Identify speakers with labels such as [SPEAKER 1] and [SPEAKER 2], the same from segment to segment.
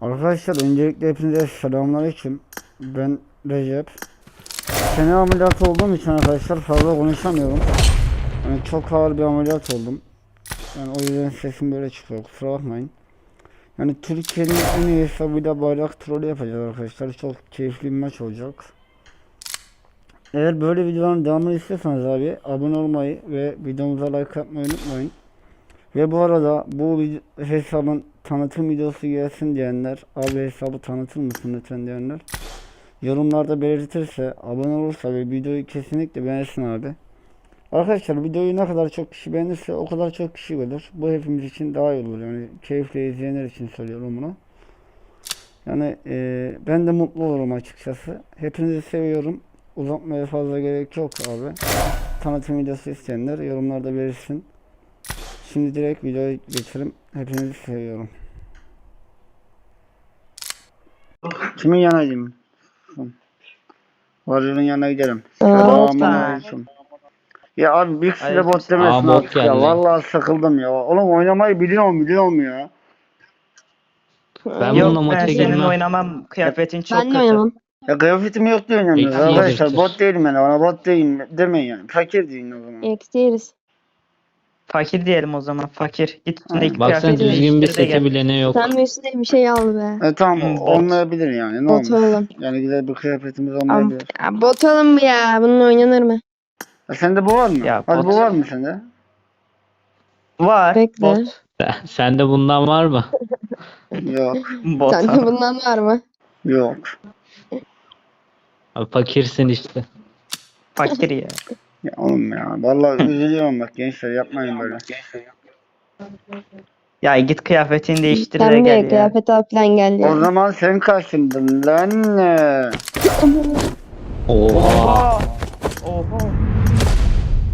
[SPEAKER 1] Arkadaşlar öncelikle hepinize selamünaleyküm. Ben Recep. Çene ameliyatı olduğum için arkadaşlar fazla konuşamıyorum. Yani çok ağır bir ameliyat oldum. Yani o yüzden sesim böyle çıkıyor. Kusura bakmayın. Yani Türkiye'nin en iyi hesabıyla bayrak trolü yapacağız arkadaşlar. Çok keyifli bir maç olacak. Eğer böyle videoların devamını istiyorsanız abi abone olmayı ve videomuza like atmayı unutmayın. Ve bu arada bu hesabın tanıtım videosu gelsin diyenler, abi hesabı tanıtır mısın lütfen diyenler, yorumlarda belirtirse, abone olursa ve videoyu kesinlikle beğensin abi. Arkadaşlar videoyu ne kadar çok kişi beğenirse o kadar çok kişi gelir. Bu hepimiz için daha iyi olur. Yani keyifle izleyenler için söylüyorum bunu. Yani eee, ben de mutlu olurum açıkçası. Hepinizi seviyorum. Uzatmaya fazla gerek yok abi. Tanıtım videosu isteyenler yorumlarda belirsin. Şimdi direkt videoya geçelim. Hepinizi seviyorum. Kimin yanına gideyim? Varyo'nun yanına gidelim. Selamünaleyküm. Ya abi bir kişi de bot demesin.
[SPEAKER 2] Aa,
[SPEAKER 1] artık ya. Vallahi sıkıldım ya. Oğlum oynamayı biliyorum biliyorum ya.
[SPEAKER 2] Ben
[SPEAKER 3] Yok
[SPEAKER 2] bununla
[SPEAKER 3] ben
[SPEAKER 2] maça
[SPEAKER 3] senin
[SPEAKER 2] girmem.
[SPEAKER 3] oynamam kıyafetin çok
[SPEAKER 4] Ben de
[SPEAKER 3] kötü.
[SPEAKER 4] oynamam.
[SPEAKER 1] Ya kıyafetim yok diyor oynamıyoruz
[SPEAKER 2] Eksi
[SPEAKER 1] arkadaşlar. Bot değilim yani. Bana bot değilim demeyin yani. Fakir deyin o zaman.
[SPEAKER 4] Eksi yeriz.
[SPEAKER 3] Fakir diyelim o zaman fakir. Git üstündeki
[SPEAKER 2] Baksana
[SPEAKER 3] kıyafeti
[SPEAKER 2] düzgün bir
[SPEAKER 3] değiştir de
[SPEAKER 2] seti
[SPEAKER 3] gel.
[SPEAKER 2] bile ne yok.
[SPEAKER 4] Sen üstüne bir şey al be.
[SPEAKER 1] E tamam
[SPEAKER 3] bot.
[SPEAKER 1] olmayabilir yani. Ne
[SPEAKER 4] Bot
[SPEAKER 1] olmuş? Yani güzel bir kıyafetimiz olmayabilir.
[SPEAKER 4] ya bot mı ya? Bunun oynanır mı?
[SPEAKER 1] E sende bu var mı?
[SPEAKER 3] Ya,
[SPEAKER 1] Hadi
[SPEAKER 3] bot.
[SPEAKER 1] bu var mı sende?
[SPEAKER 3] Var.
[SPEAKER 4] Bekle.
[SPEAKER 3] Bot.
[SPEAKER 2] Sen- Sende bundan var mı?
[SPEAKER 1] Yok.
[SPEAKER 3] Bot.
[SPEAKER 4] Sende bundan var mı?
[SPEAKER 1] Yok.
[SPEAKER 2] Abi fakirsin işte.
[SPEAKER 3] Fakir ya.
[SPEAKER 1] Ya oğlum ya. Vallahi üzülüyorum bak gençler yapmayın böyle.
[SPEAKER 3] Ya git kıyafetini değiştir de
[SPEAKER 4] Sen
[SPEAKER 3] gel
[SPEAKER 4] bir
[SPEAKER 3] ya.
[SPEAKER 4] kıyafet al falan geldi
[SPEAKER 1] O zaman sen kaçındın lan.
[SPEAKER 2] Oha.
[SPEAKER 3] Oha.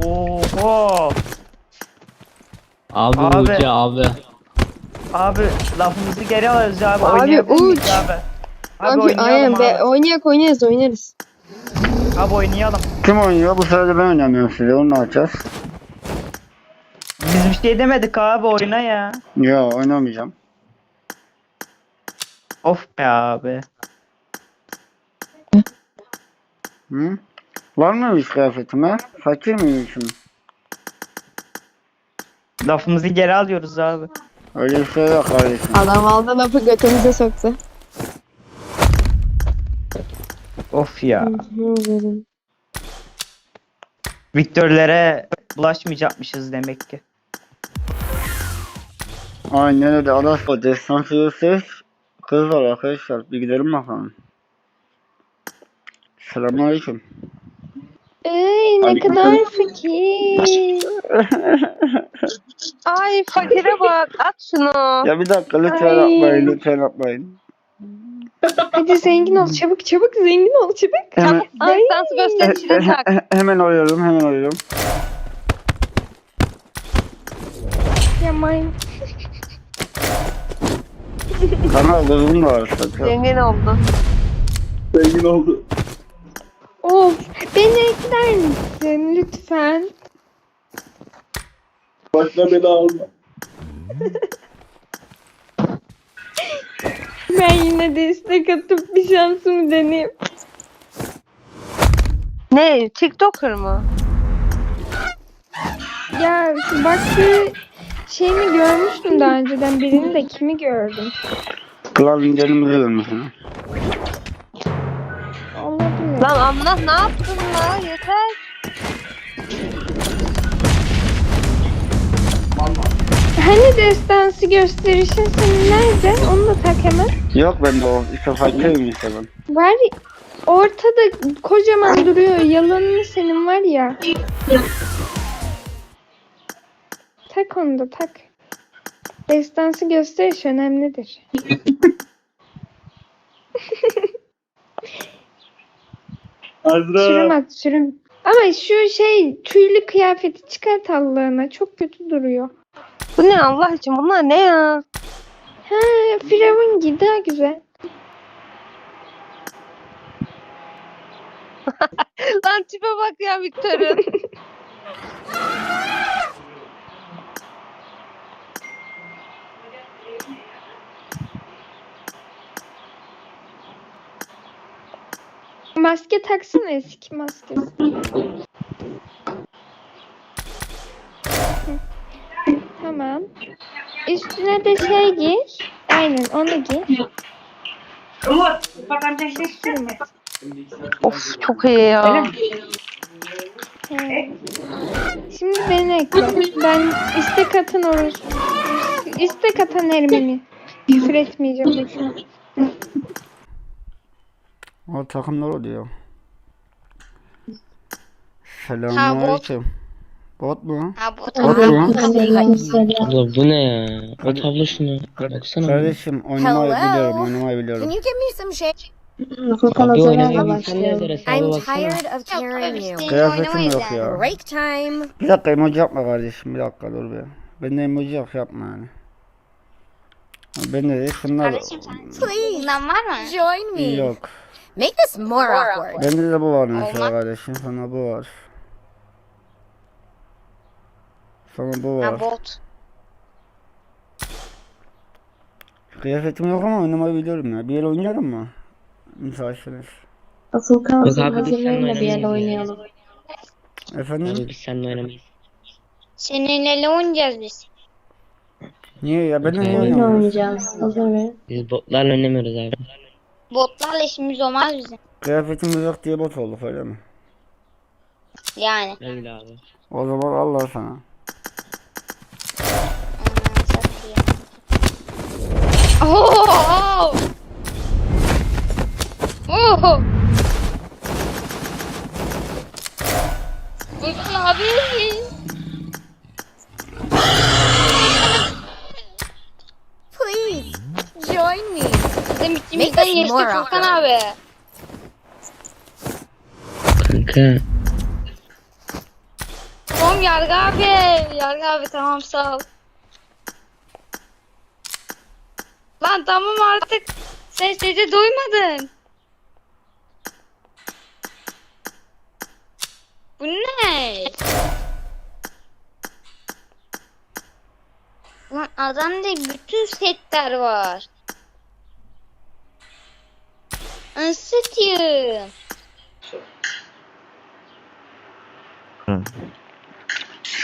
[SPEAKER 3] Oha.
[SPEAKER 2] Abi,
[SPEAKER 3] Abi.
[SPEAKER 2] Uğurcu abi.
[SPEAKER 3] Abi lafımızı geri alıyoruz abi.
[SPEAKER 4] Abi,
[SPEAKER 3] Oynayabilir miyiz
[SPEAKER 4] uç.
[SPEAKER 3] Abi, abi
[SPEAKER 4] Abi,
[SPEAKER 3] oynayalım
[SPEAKER 4] aynen
[SPEAKER 3] abi.
[SPEAKER 4] be. Oynayak oynarız oynarız.
[SPEAKER 3] Abi oynayalım.
[SPEAKER 1] Kim oynuyor? Bu sırada ben oynamıyorum size. Onu ne yapacağız?
[SPEAKER 3] Biz bir şey demedik abi oyna ya.
[SPEAKER 1] Yo oynamayacağım.
[SPEAKER 3] Of be abi.
[SPEAKER 1] Hı? Var mıymış kıyafetim ha? Fakir miymişim?
[SPEAKER 3] Lafımızı geri alıyoruz abi.
[SPEAKER 1] Öyle bir şey yok kardeşim.
[SPEAKER 4] Adam aldı lafı götümüze soktu.
[SPEAKER 3] Of ya. Viktörlere bulaşmayacakmışız demek ki.
[SPEAKER 1] Aynen öyle. Adas o destansı ses kız var arkadaşlar. Bir gidelim bakalım. Selamünaleyküm.
[SPEAKER 4] Ey ne kadar fakir.
[SPEAKER 5] Ay fakire bak at şunu.
[SPEAKER 1] Ya bir dakika lütfen
[SPEAKER 4] Ay.
[SPEAKER 1] yapmayın lütfen yapmayın.
[SPEAKER 4] Hadi zengin ol çabuk çabuk zengin ol çabuk.
[SPEAKER 1] Hemen,
[SPEAKER 4] Ay.
[SPEAKER 5] Destansı
[SPEAKER 1] he-
[SPEAKER 5] gösterişini tak.
[SPEAKER 1] he- hemen oluyorum hemen oluyorum.
[SPEAKER 4] Yamayın.
[SPEAKER 1] Kanal kızım da var sakın.
[SPEAKER 5] Zengin oldu.
[SPEAKER 1] Zengin oldu.
[SPEAKER 4] Of beni ekler misin lütfen?
[SPEAKER 1] Başla beni alma.
[SPEAKER 4] Ben yine de istek atıp bir şansımı deneyeyim.
[SPEAKER 5] Ne? TikToker mı?
[SPEAKER 4] Ya şu bak şu şeyimi görmüştüm daha önceden birini de kimi gördüm.
[SPEAKER 1] Kral incelimizi görmüşsün.
[SPEAKER 4] Olabilir.
[SPEAKER 5] Lan Allah ne yaptın la? Yeter.
[SPEAKER 4] Hani destansı gösterişin senin nerede? Onu da tak hemen.
[SPEAKER 1] Yok ben de o. İşte fakirim işte ben.
[SPEAKER 4] Var ortada kocaman duruyor. Yalanını senin var ya. Tak onu da tak. Destansı gösteriş önemlidir. Sürüm at sürüm. Ama şu şey tüylü kıyafeti çıkart Allah'ına. Çok kötü duruyor.
[SPEAKER 5] Bu ne Allah için bunlar ne ya?
[SPEAKER 4] He Firavun daha güzel.
[SPEAKER 5] Lan tipe bak ya Victor'ın.
[SPEAKER 4] maske taksana eski maskesi. Tamam. Üstüne de şey giy. Aynen onu giy.
[SPEAKER 5] Of çok iyi ya.
[SPEAKER 4] He. Şimdi beni ekle. Ben istek atan olur. İstek atan Ermeni. Küfür etmeyeceğim boşuna.
[SPEAKER 1] O takımlar oluyor. Selamünaleyküm. Bot mu?
[SPEAKER 6] Ha bu
[SPEAKER 1] Bot mu?
[SPEAKER 2] Abla bu ne ya? At abla şunu. Baksana.
[SPEAKER 1] Kardeşim oynamayı
[SPEAKER 6] Hello.
[SPEAKER 1] biliyorum, oynamayı
[SPEAKER 6] Can
[SPEAKER 1] biliyorum.
[SPEAKER 6] you give me some shade?
[SPEAKER 2] Abi oynadın sen ne yazar hesaba
[SPEAKER 6] I'm
[SPEAKER 2] baksana.
[SPEAKER 6] tired of carrying you.
[SPEAKER 1] Kıyafetim yok ya.
[SPEAKER 6] Break time.
[SPEAKER 1] Bir dakika emoji yapma kardeşim, bir dakika dur be. Bende emoji yok yapma yani. Bende de şunlar
[SPEAKER 6] Please. Bundan var mı? Join me.
[SPEAKER 1] yok.
[SPEAKER 6] Make this more awkward.
[SPEAKER 1] Bende de bu var mesela kardeşim, sonra bu var. Sonra bu
[SPEAKER 6] Ha
[SPEAKER 1] var.
[SPEAKER 6] bot.
[SPEAKER 1] Kıyafetim yok ama oynamayı biliyorum ya. Bir el oynayalım mı? Müsaitseniz.
[SPEAKER 7] Asıl kalsın
[SPEAKER 2] abi, biz seninle
[SPEAKER 7] hazırlayın da bir el oynayalım.
[SPEAKER 1] Efendim?
[SPEAKER 2] Abi biz seninle oynamayız.
[SPEAKER 8] Seninle oynayacağız biz.
[SPEAKER 1] Niye ya? Ben oynamıyorum?
[SPEAKER 7] oynayacağız. Hazır verin.
[SPEAKER 2] Biz botlarla oynamıyoruz abi.
[SPEAKER 8] Botlarla işimiz olmaz bizim.
[SPEAKER 1] Kıyafetimiz yok diye bot olduk öyle mi?
[SPEAKER 8] Yani.
[SPEAKER 2] Öyle abi.
[SPEAKER 1] O zaman Allah sana.
[SPEAKER 8] Aman satayım.
[SPEAKER 5] Oo! Oo!
[SPEAKER 8] Furkan abi.
[SPEAKER 6] Please. Join me.
[SPEAKER 8] Bizim içimizden geçti Furkan abi.
[SPEAKER 2] Kanka.
[SPEAKER 8] Tamam Yargı abi. Yargı abi tamam sağ ol. Lan tamam artık. Sen sesi duymadın. Bu ne? Lan adamda bütün setler var. Anlatayım.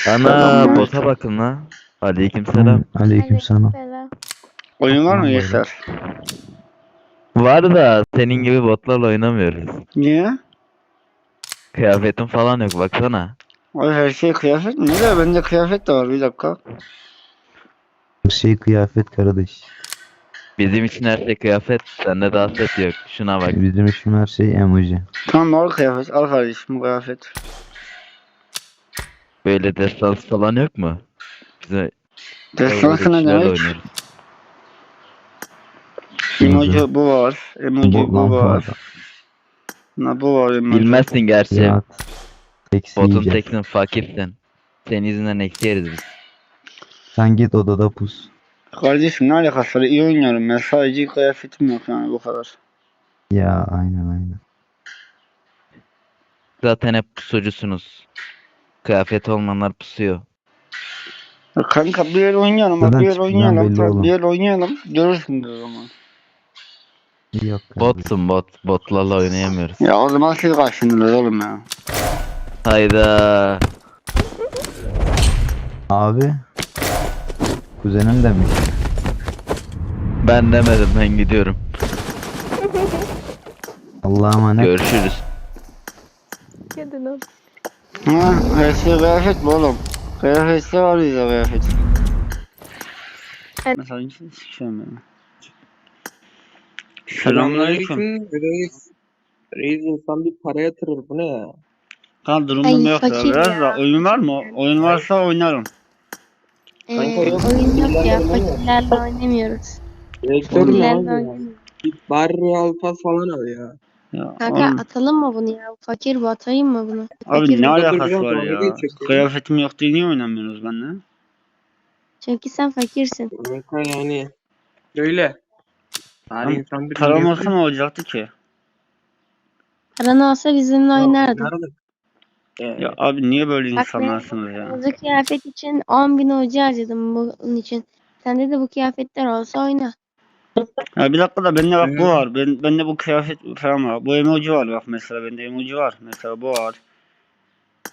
[SPEAKER 9] Ana bota bakın la. Aleykümselam.
[SPEAKER 7] Aleykümselam.
[SPEAKER 1] Oyun var mı Yaşar?
[SPEAKER 9] Var da senin gibi botlarla oynamıyoruz.
[SPEAKER 1] Niye?
[SPEAKER 9] Kıyafetin falan yok baksana.
[SPEAKER 1] Ay her şey kıyafet mi? Ne de bende kıyafet de var bir dakika.
[SPEAKER 7] Her şey kıyafet kardeş.
[SPEAKER 9] Bizim için her şey kıyafet. Sende daha set yok. Şuna bak.
[SPEAKER 7] Bizim işim her şey emoji.
[SPEAKER 1] Tamam al kıyafet. Al kardeşim bu kıyafet.
[SPEAKER 9] Böyle destansı falan yok mu? Bize
[SPEAKER 1] Destansı ne demek?
[SPEAKER 9] oynuyoruz.
[SPEAKER 1] Emoji bu var. Emoji
[SPEAKER 7] Bu
[SPEAKER 1] bu var. Na bu var emoji.
[SPEAKER 9] Bilmezsin gerçi.
[SPEAKER 7] Ya. Eksi
[SPEAKER 9] Botun teksin fakirsin. Senin yüzünden eksi yeriz biz.
[SPEAKER 7] Sen git odada pus.
[SPEAKER 1] Kardeşim ne alakası var? İyi oynuyorum ben. Sadece kıyafetim yok yani bu kadar.
[SPEAKER 7] Ya aynen aynen.
[SPEAKER 9] Zaten hep pusucusunuz. Kıyafet olmayanlar pusuyor.
[SPEAKER 1] Kanka bir el oynayalım
[SPEAKER 7] Zaten
[SPEAKER 1] bir
[SPEAKER 7] tipinden
[SPEAKER 1] oynayalım. Bir el oynayalım. Görürsün o zaman.
[SPEAKER 7] Yok.
[SPEAKER 9] Botsun bot. Botlarla oynayamıyoruz.
[SPEAKER 1] Ya o zaman siz kaçındınız oğlum ya.
[SPEAKER 9] Hayda.
[SPEAKER 7] Abi. Kuzenim demiş.
[SPEAKER 9] Ben demedim ben gidiyorum.
[SPEAKER 7] Allah'a emanet.
[SPEAKER 9] Görüşürüz.
[SPEAKER 1] Ha, her şey kıyafet mi oğlum? Kıyafetse var ya kıyafet.
[SPEAKER 4] Evet.
[SPEAKER 1] Mesela hiç sikişiyorum beni. Selamünaleyküm.
[SPEAKER 10] Reis. Reis insan bir para yatırır bu ne ya?
[SPEAKER 1] Kan durumum
[SPEAKER 4] Ay,
[SPEAKER 1] yok ya.
[SPEAKER 4] fakir
[SPEAKER 1] Biraz
[SPEAKER 4] ya.
[SPEAKER 1] da oyun var mı? Oyun varsa oynarım.
[SPEAKER 4] Ee, oyun yok ya.
[SPEAKER 10] fakirlerle
[SPEAKER 4] oynamıyoruz.
[SPEAKER 10] Rektör ne
[SPEAKER 4] Fakirlerle
[SPEAKER 10] abi
[SPEAKER 4] oynamıyoruz.
[SPEAKER 10] Bir Bari Alfa falan al ya.
[SPEAKER 1] Ya,
[SPEAKER 4] Kanka
[SPEAKER 1] oğlum,
[SPEAKER 4] atalım mı bunu ya? Fakir bu atayım mı bunu?
[SPEAKER 1] abi
[SPEAKER 4] Fakir
[SPEAKER 1] ne alakası var
[SPEAKER 10] dalga
[SPEAKER 1] ya? Kıyafetim yok diye niye oynamıyoruz benimle?
[SPEAKER 4] Çünkü sen fakirsin.
[SPEAKER 10] Kanka yani. Böyle. Bari insan bir
[SPEAKER 1] olsa ne olacaktı ki?
[SPEAKER 4] Paran olsa bizimle
[SPEAKER 10] oynardık. Ee,
[SPEAKER 1] Ya abi niye böyle
[SPEAKER 4] Bak
[SPEAKER 1] insanlarsınız ya?
[SPEAKER 4] Kırmızı kıyafet için 10 bin hoca harcadım bunun için. Sende de bu kıyafetler olsa oyna.
[SPEAKER 1] Ya bir dakika da bende bak bu var. Ben, bende bu kıyafet falan var. Bu emoji var bak mesela bende emoji var. Mesela bu var.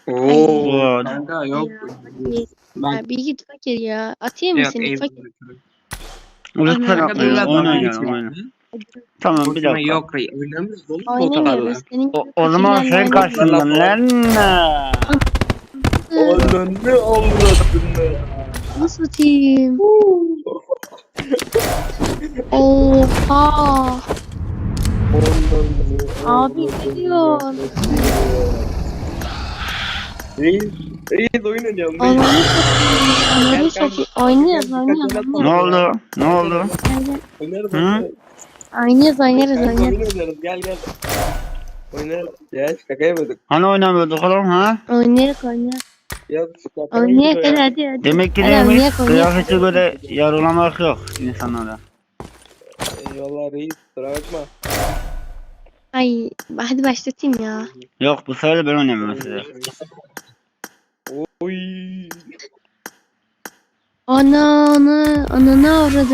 [SPEAKER 10] Oo.
[SPEAKER 1] Var.
[SPEAKER 10] Kanka yok. Ben
[SPEAKER 8] Ya bir git fakir ya. Atayım mı seni fakir?
[SPEAKER 1] Lütfen
[SPEAKER 8] Ana.
[SPEAKER 10] lan,
[SPEAKER 1] oynayalım
[SPEAKER 10] ben
[SPEAKER 1] oyun. Tamam bir
[SPEAKER 10] Boşuna
[SPEAKER 1] dakika.
[SPEAKER 10] yok. Oynamıyoruz oğlum
[SPEAKER 8] Oynamıyoruz. Senin
[SPEAKER 1] O, o zaman sen
[SPEAKER 8] fakirlerle
[SPEAKER 1] karşımdan lan.
[SPEAKER 10] Oğlum ne avradın
[SPEAKER 8] Nasıl atayım? Oha. Abi ne diyorsun?
[SPEAKER 10] Reis, reis oyun oynayalım.
[SPEAKER 8] Ananı satayım. Ananı satayım.
[SPEAKER 1] Ne oldu? Ne oldu?
[SPEAKER 10] Oynarız
[SPEAKER 1] Hı?
[SPEAKER 10] oynarız.
[SPEAKER 8] Oynarız oynarız
[SPEAKER 10] oyun oynarız gel gel. Oynarız. Ya şaka yapmadık.
[SPEAKER 1] Hani oynamıyorduk oğlum ha?
[SPEAKER 8] Oynarız oynarız.
[SPEAKER 10] Ya yapmadık
[SPEAKER 8] hadi hadi hadi.
[SPEAKER 1] Demek ki neymiş?
[SPEAKER 8] oynayak, oynayak.
[SPEAKER 1] Kıyafete göre yargılamak yok insanlara.
[SPEAKER 10] Eyvallah reis kusura bakma.
[SPEAKER 8] Ay hadi başlatayım ya.
[SPEAKER 1] Yok bu sefer ben oynamıyorum size.
[SPEAKER 10] Oy.
[SPEAKER 8] Ana ana ananı avradı.